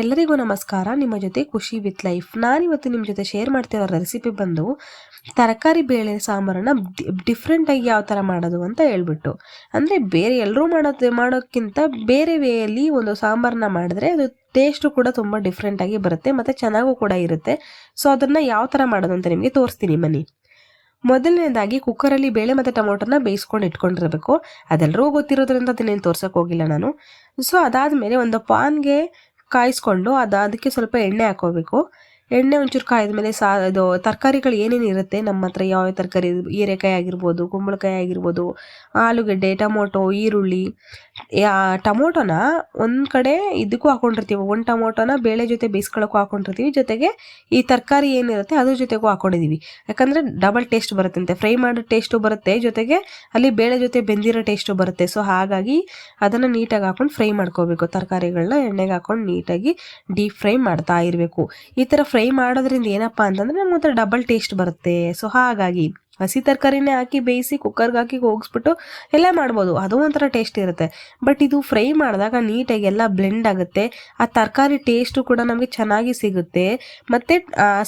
ಎಲ್ಲರಿಗೂ ನಮಸ್ಕಾರ. ನಿಮ್ಮ ಜೊತೆ ಖುಷಿ ವಿತ್ ಲೈಫ್. ನಾನಿವತ್ತು ನಿಮ್ಮ ಜೊತೆ ಶೇರ್ ಮಾಡ್ತಿರೋ ರೆಸಿಪಿ ಬಂದು ತರಕಾರಿ ಬೇಳೆ ಸಾಂಬಾರನ್ನ ಡಿಫ್ರೆಂಟಾಗಿ ಯಾವ ಥರ ಮಾಡೋದು ಅಂತ ಹೇಳ್ಬಿಟ್ಟು. ಅಂದರೆ ಬೇರೆ ಎಲ್ಲರೂ ಮಾಡೋದು, ಮಾಡೋಕ್ಕಿಂತ ಬೇರೆ ವೇಯಲ್ಲಿ ಒಂದು ಸಾಂಬಾರನ್ನ ಮಾಡಿದ್ರೆ ಅದು ಟೇಸ್ಟು ಕೂಡ ತುಂಬ ಡಿಫ್ರೆಂಟಾಗಿ ಬರುತ್ತೆ, ಮತ್ತು ಚೆನ್ನಾಗೂ ಕೂಡ ಇರುತ್ತೆ. ಸೊ ಅದನ್ನು ಯಾವ ಥರ ಮಾಡೋದು ಅಂತ ನಿಮಗೆ ತೋರಿಸ್ತೀನಿ. ಬನ್ನಿ. ಮೊದಲನೇದಾಗಿ ಕುಕ್ಕರಲ್ಲಿ ಬೇಳೆ ಮತ್ತು ಟೊಮೊಟೊನ ಬೇಯಿಸ್ಕೊಂಡು ಇಟ್ಕೊಂಡಿರಬೇಕು. ಅದೆಲ್ಲರೂ ಗೊತ್ತಿರೋದ್ರಿಂದ ಅದನ್ನೇನು ತೋರ್ಸೋಕೆ ಹೋಗಿಲ್ಲ ನಾನು. ಸೊ ಅದಾದಮೇಲೆ ಒಂದು ಪಾನ್ಗೆ ಕಾಯಿಸ್ಕೊಂಡು ಅದು ಅದಕ್ಕೆ ಸ್ವಲ್ಪ ಎಣ್ಣೆ ಹಾಕೋಬೇಕು ಎಣ್ಣೆ ಒಂಚೂರು ಕಾಯ್ದ ಸಾ, ಇದು ತರಕಾರಿಗಳು ಏನೇನು ಇರುತ್ತೆ? ನಮ್ಮ ಹತ್ರ ಯಾವ ತರಕಾರಿ ಹೀರೆಕಾಯಿ ಆಗಿರ್ಬೋದು, ಕುಂಬಳಕಾಯಿ ಆಗಿರ್ಬೋದು, ಆಲೂಗಡ್ಡೆ, ಟೊಮೊಟೊ, ಈರುಳ್ಳಿ, ಯಾ, ಟೊಮೊಟೊನ ಒಂದು ಕಡೆ ಇದಕ್ಕೂ ಹಾಕೊಂಡಿರ್ತೀವಿ. ಒಂದು ಟೊಮೊಟೊನ ಬೇಳೆ ಜೊತೆ ಬೇಯಿಸ್ಕೊಳ್ಳೋಕ್ಕೂ ಹಾಕೊಂಡಿರ್ತೀವಿ. ಜೊತೆಗೆ ಈ ತರಕಾರಿ ಏನಿರುತ್ತೆ ಅದ್ರ ಜೊತೆಗೂ ಹಾಕೊಂಡಿದ್ದೀವಿ ಯಾಕಂದರೆ ಡಬಲ್ ಟೇಸ್ಟ್ ಬರುತ್ತಂತೆ. ಫ್ರೈ ಮಾಡೋ ಟೇಸ್ಟು ಬರುತ್ತೆ. ಜೊತೆಗೆ ಅಲ್ಲಿ ಬೇಳೆ ಜೊತೆ ಬೆಂದಿರೋ ಟೇಸ್ಟು ಬರುತ್ತೆ. ಸೊ ಹಾಗಾಗಿ ಅದನ್ನು ನೀಟಾಗಿ ಹಾಕೊಂಡು ಫ್ರೈ ಮಾಡ್ಕೋಬೇಕು. ತರಕಾರಿಗಳನ್ನ ಎಣ್ಣೆಗೆ ಹಾಕೊಂಡು ನೀಟಾಗಿ ಡೀಪ್ ಫ್ರೈ ಮಾಡ್ತಾ ಇರಬೇಕು. ಈ ಥರ ಫ್ರೈ ಮಾಡೋದ್ರಿಂದ ಏನಪ್ಪ ಅಂತಂದರೆ ನಮ್ಗೆ ಒಂಥರ ಡಬಲ್ ಟೇಸ್ಟ್ ಬರುತ್ತೆ. ಸೊ ಹಾಗಾಗಿ ಹಸಿ ತರಕಾರಿನೇ ಹಾಕಿ ಬೇಯಿಸಿ ಕುಕ್ಕರ್ಗೆ ಹಾಕಿ ಹೋಗಿಸ್ಬಿಟ್ಟು ಎಲ್ಲ ಮಾಡ್ಬೋದು. ಅದು ಒಂಥರ ಟೇಸ್ಟ್ ಇರುತ್ತೆ. ಬಟ್ ಇದು ಫ್ರೈ ಮಾಡಿದಾಗ ನೀಟಾಗಿ ಎಲ್ಲ ಬ್ಲೆಂಡ್ ಆಗುತ್ತೆ. ಆ ತರಕಾರಿ ಟೇಸ್ಟು ಕೂಡ ನಮಗೆ ಚೆನ್ನಾಗಿ ಸಿಗುತ್ತೆ. ಮತ್ತು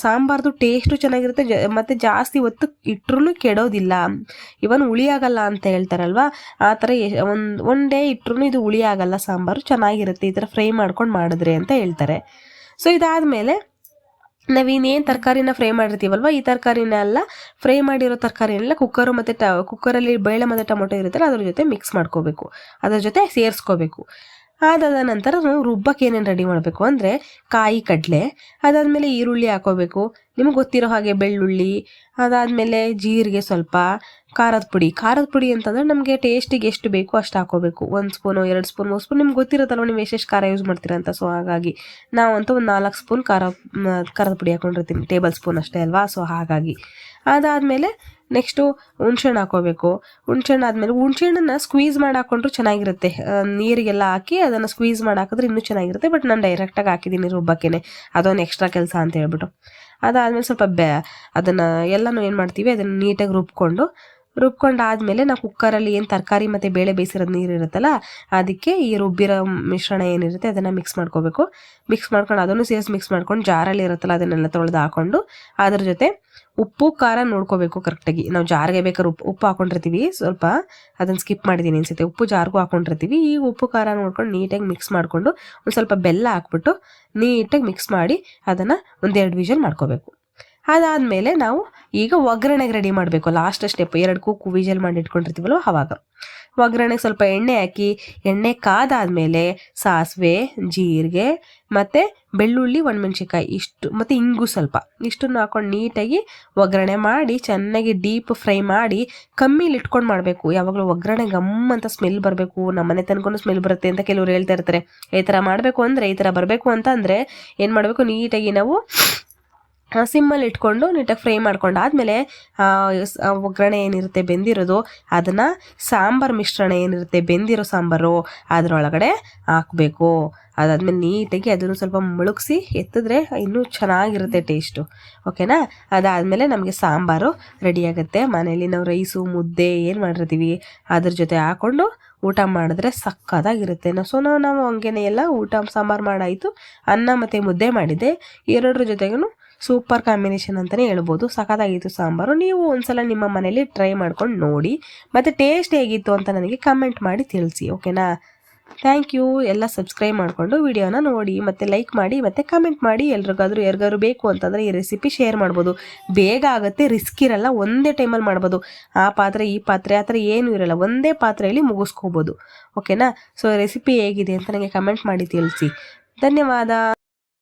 ಸಾಂಬಾರ್ದು ಟೇಸ್ಟು ಚೆನ್ನಾಗಿರುತ್ತೆ. ಜ, ಮತ್ತು ಜಾಸ್ತಿ ಹೊತ್ತು ಇಟ್ಟರು ಕೆಡೋದಿಲ್ಲ. ಇವನ್ ಹುಳಿ ಆಗಲ್ಲ ಅಂತ ಹೇಳ್ತಾರಲ್ವಾ? ಆ ಥರ ಒಂದು ಒನ್ ಡೇ ಇಟ್ಟರು ಇದು ಹುಳಿ ಆಗಲ್ಲ, ಸಾಂಬಾರು ಚೆನ್ನಾಗಿರುತ್ತೆ. ಈ ಥರ ಫ್ರೈ ಮಾಡ್ಕೊಂಡು ಮಾಡಿದ್ರೆ ಅಂತ ಹೇಳ್ತಾರೆ. ಸೊ ಇದಾದಮೇಲೆ ನಾವಿನ್ನೇನು ತರಕಾರಿನ ಫ್ರೈ ಮಾಡಿರ್ತೀವಲ್ವ? ಈ ತರಕಾರಿನೆಲ್ಲ ಫ್ರೈ ಮಾಡಿರೋ ತರಕಾರಿನೆಲ್ಲ ಕುಕ್ಕರು ಮತ್ತು ಟ ಕುಕ್ಕರಲ್ಲಿ ಬೇಳೆ ಮತ್ತು ಟೊಮೊಟೊ ಇರುತ್ತಲ್ಲ, ಅದ್ರ ಜೊತೆ ಮಿಕ್ಸ್ ಮಾಡ್ಕೋಬೇಕು. ಅದ್ರ ಜೊತೆ ಸೇರಿಸ್ಕೋಬೇಕು. ಅದಾದ ನಂತರ ನಾವು ರುಬ್ಬಕ್ಕೆ ಏನೇನು ರೆಡಿ ಮಾಡಬೇಕು ಅಂದರೆ ಕಾಯಿ ಕಡಲೆ, ಅದಾದಮೇಲೆ ಈರುಳ್ಳಿ ಹಾಕೋಬೇಕು. ನಿಮಗೆ ಗೊತ್ತಿರೋ ಹಾಗೆ ಬೆಳ್ಳುಳ್ಳಿ, ಅದಾದಮೇಲೆ ಜೀರಿಗೆ ಸ್ವಲ್ಪ, ಖಾರದ ಪುಡಿ. ಖಾರದ ಪುಡಿ ಅಂತಂದರೆ ನಮಗೆ ಟೇಸ್ಟಿಗೆ ಎಷ್ಟು ಬೇಕೋ ಅಷ್ಟು ಹಾಕೋಬೇಕು. ಒಂದು ಸ್ಪೂನು ಎರಡು ಸ್ಪೂನ್ ಮೂರು ಸ್ಪೂನ್ ನಿಮ್ಗೆ ಗೊತ್ತಿರುತ್ತಲ್ವ ನೀವು ಎಷ್ಟೆಷ್ಟು ಖಾರ ಯೂಸ್ ಮಾಡ್ತೀರಂತ ಸೊ ಹಾಗಾಗಿ ನಾವಂತೂ ಒಂದು ನಾಲ್ಕು ಸ್ಪೂನ್ ಖಾರ ಖಾರದ ಪುಡಿ ಹಾಕ್ಕೊಂಡಿರ್ತೀನಿ ಟೇಬಲ್ ಸ್ಪೂನ್ ಅಷ್ಟೇ ಅಲ್ವಾ? ಸೊ ಹಾಗಾಗಿ. ಅದಾದಮೇಲೆ ನೆಕ್ಸ್ಟು ಹುಣ್ಸೆಹಣ್ಣು ಹಾಕೋಬೇಕು. ಹುಣ್ಸೆಹಣ್ಣು ಆದಮೇಲೆ ಹುಣ್ಸೆಹಣ್ಣನ್ನು ಸ್ಕ್ವೀಸ್ ಮಾಡಿ ಹಾಕೊಂಡ್ರು ಚೆನ್ನಾಗಿರುತ್ತೆ. ನೀರಿಗೆಲ್ಲ ಹಾಕಿ ಅದನ್ನು ಸ್ಕ್ವೀಸ್ ಮಾಡಿ ಹಾಕಿದ್ರೆ ಇನ್ನೂ ಚೆನ್ನಾಗಿರುತ್ತೆ. ಬಟ್ ನಾನು ಡೈರೆಕ್ಟಾಗಿ ಹಾಕಿದ್ದೀನಿ ರುಬ್ಬಕ್ಕೇ ಅದೊಂದು ಎಕ್ಸ್ಟ್ರಾ ಕೆಲಸ ಅಂತ ಹೇಳ್ಬಿಟ್ಟು. ಅದಾದಮೇಲೆ ಸ್ವಲ್ಪ ಬೆ ಅದನ್ನು ಎಲ್ಲನೂ ಏನು ಮಾಡ್ತೀವಿ ಅದನ್ನು ನೀಟಾಗಿ ರುಬ್ಕೊಂಡು ರುಬ್ಕೊಂಡಾದ್ಮೇಲೆ ನಾವು ಕುಕ್ಕರಲ್ಲಿ ಏನು ತರಕಾರಿ ಮತ್ತು ಬೇಳೆ ಬೇಯಿಸಿರೋದು ನೀರು ಇರುತ್ತಲ್ಲ, ಅದಕ್ಕೆ ಈ ರುಬ್ಬಿರೋ ಮಿಶ್ರಣ ಏನಿರುತ್ತೆ ಅದನ್ನು ಮಿಕ್ಸ್ ಮಾಡ್ಕೋಬೇಕು. ಮಿಕ್ಸ್ ಮಾಡ್ಕೊಂಡು ಅದನ್ನು ಸೇರಿಸಿ ಮಿಕ್ಸ್ ಮಾಡ್ಕೊಂಡು ಜಾರಲ್ಲಿ ಇರುತ್ತಲ್ಲ ಅದನ್ನೆಲ್ಲ ತೊಳೆದು ಹಾಕೊಂಡು ಅದ್ರ ಜೊತೆ ಉಪ್ಪು, ಖಾರ ನೋಡ್ಕೋಬೇಕು ಕರೆಕ್ಟಾಗಿ ನಾವು ಜಾರಿಗೆ ಬೇಕಾದ್ರೆ ಉಪ್ಪು ಉಪ್ಪು ಹಾಕೊಂಡಿರ್ತೀವಿ. ಸ್ವಲ್ಪ ಅದನ್ನು ಸ್ಕಿಪ್ ಮಾಡಿದ್ದೀನಿ ಅನಿಸುತ್ತೆ. ಉಪ್ಪು ಜಾರಿಗೂ ಹಾಕೊಂಡಿರ್ತೀವಿ. ಈ ಉಪ್ಪು, ಖಾರ ನೋಡ್ಕೊಂಡು ನೀಟಾಗಿ ಮಿಕ್ಸ್ ಮಾಡಿಕೊಂಡು ಒಂದು ಸ್ವಲ್ಪ ಬೆಲ್ಲ ಹಾಕ್ಬಿಟ್ಟು ನೀಟಾಗಿ ಮಿಕ್ಸ್ ಮಾಡಿ ಅದನ್ನು ಒಂದೆರಡು ವಿಷಲ್ ಮಾಡ್ಕೋಬೇಕು. ಅದಾದಮೇಲೆ ನಾವು ಈಗ ಒಗ್ಗರಣೆಗೆ ರೆಡಿ ಮಾಡಬೇಕು. ಲಾಸ್ಟ್ ಸ್ಟೆಪ್ ಎರಡು ಕೂಕು ವಿಜಲ್ ಮಾಡಿ ಇಟ್ಕೊಂಡಿರ್ತೀವಲ್ವ ಅವಾಗ. ಒಗ್ಗರಣೆಗೆ ಸ್ವಲ್ಪ ಎಣ್ಣೆ ಹಾಕಿ, ಎಣ್ಣೆ ಕಾದಾದಮೇಲೆ ಸಾಸಿವೆ, ಜೀರಿಗೆ ಮತ್ತು ಬೆಳ್ಳುಳ್ಳಿ ಒಣಮೆಣ್ಸಿಕಾಯಿ ಇಷ್ಟು ಮತ್ತು ಇಂಗು ಸ್ವಲ್ಪ. ಇಷ್ಟನ್ನು ಹಾಕೊಂಡು ನೀಟಾಗಿ ಒಗ್ಗರಣೆ ಮಾಡಿ, ಚೆನ್ನಾಗಿ ಡೀಪ್ ಫ್ರೈ ಮಾಡಿ, ಕಮ್ಮಿಲಿ ಇಟ್ಕೊಂಡು ಮಾಡಬೇಕು. ಯಾವಾಗಲೂ ಒಗ್ಗರಣೆ ಗಮ್ ಅಂತ ಸ್ಮೆಲ್ ಬರಬೇಕು. ನಮ್ಮ ಮನೆ ತನಕ ಸ್ಮೆಲ್ ಬರುತ್ತೆ ಅಂತ ಕೆಲವರು ಹೇಳ್ತಾ ಇರ್ತಾರೆ. ಈ ಥರ ಮಾಡಬೇಕು ಅಂದರೆ, ಈ ಥರ ಬರಬೇಕು ಅಂತ ಏನು ಮಾಡಬೇಕು? ನೀಟಾಗಿ ನಾವು ಸಿಮ್ಮಲ್ಲಿ ಇಟ್ಕೊಂಡು ನೀಟಾಗಿ ಫ್ರೈ ಮಾಡ್ಕೊಂಡು ಆದಮೇಲೆ ಒಗ್ಗರಣೆ ಏನಿರುತ್ತೆ ಬೆಂದಿರೋದು, ಅದನ್ನು ಸಾಂಬಾರು ಮಿಶ್ರಣ ಏನಿರುತ್ತೆ ಬೆಂದಿರೋ ಸಾಂಬಾರು, ಅದರೊಳಗಡೆ ಹಾಕಬೇಕು. ಅದಾದಮೇಲೆ ನೀಟಾಗಿ ಅದನ್ನು ಸ್ವಲ್ಪ ಮುಳುಗಿಸಿ ಎತ್ತಿದ್ರೆ ಇನ್ನೂ ಚೆನ್ನಾಗಿರುತ್ತೆ ಟೇಸ್ಟು. ಓಕೆನಾ? ಅದಾದಮೇಲೆ ನಮಗೆ ಸಾಂಬಾರು ರೆಡಿಯಾಗುತ್ತೆ ಮನೇಲಿ ನಾವು ರೈಸು, ಮುದ್ದೆ ಏನು ಮಾಡಿರ್ತೀವಿ, ಅದ್ರ ಜೊತೆ ಹಾಕ್ಕೊಂಡು ಊಟ ಮಾಡಿದ್ರೆ ಸಕ್ಕದಾಗಿರುತ್ತೆ ಸೊ, ನಾವು ನಾವು ಹಂಗೇನೆ ಎಲ್ಲ ಊಟ ಸಾಂಬಾರು ಮಾಡಾಯಿತು, ಅನ್ನ ಮತ್ತು ಮುದ್ದೆ ಮಾಡಿದ್ದೆ. ಎರಡರ ಜೊತೆಗೂ ಸೂಪರ್ ಕಾಂಬಿನೇಷನ್ ಅಂತಲೇ ಹೇಳ್ಬೋದು. ಸಖತ್ತಾಗಿತ್ತು ಸಾಂಬಾರು. ನೀವು ಒಂದ್ಸಲ ನಿಮ್ಮ ಮನೇಲಿ ಟ್ರೈ ಮಾಡ್ಕೊಂಡು ನೋಡಿ. ಮತ್ತು ಟೇಸ್ಟ್ ಹೇಗಿತ್ತು ಅಂತ ನನಗೆ ಕಮೆಂಟ್ ಮಾಡಿ ತಿಳಿಸಿ, ಓಕೆನಾ? Thank you. ಎಲ್ಲ ಸಬ್ಸ್ಕ್ರೈಬ್ ಮಾಡಿಕೊಂಡು ವಿಡಿಯೋನ ನೋಡಿ. ಮತ್ತು ಲೈಕ್ ಮಾಡಿ, ಮತ್ತು ಕಮೆಂಟ್ ಮಾಡಿ. ಎಲ್ರಿಗಾದ್ರೂ ಯಾರಿಗಾದ್ರು ಬೇಕು ಅಂತಂದರೆ ಈ ರೆಸಿಪಿ ಶೇರ್ ಮಾಡ್ಬೋದು. ಬೇಗ ಆಗುತ್ತೆ, ರಿಸ್ಕ್ ಇರಲ್ಲ, ಒಂದೇ ಟೈಮಲ್ಲಿ ಮಾಡ್ಬೋದು. ಆ ಪಾತ್ರೆ, ಈ ಪಾತ್ರೆ, ಆ ಥರ ಏನೂ ಇರಲ್ಲ. ಒಂದೇ ಪಾತ್ರೆಯಲ್ಲಿ ಮುಗಿಸ್ಕೋಬೋದು. ಓಕೆನಾ? ಸೊ, ರೆಸಿಪಿ ಹೇಗಿದೆ ಅಂತ ನನಗೆ ಕಮೆಂಟ್ ಮಾಡಿ ತಿಳಿಸಿ. ಧನ್ಯವಾದ.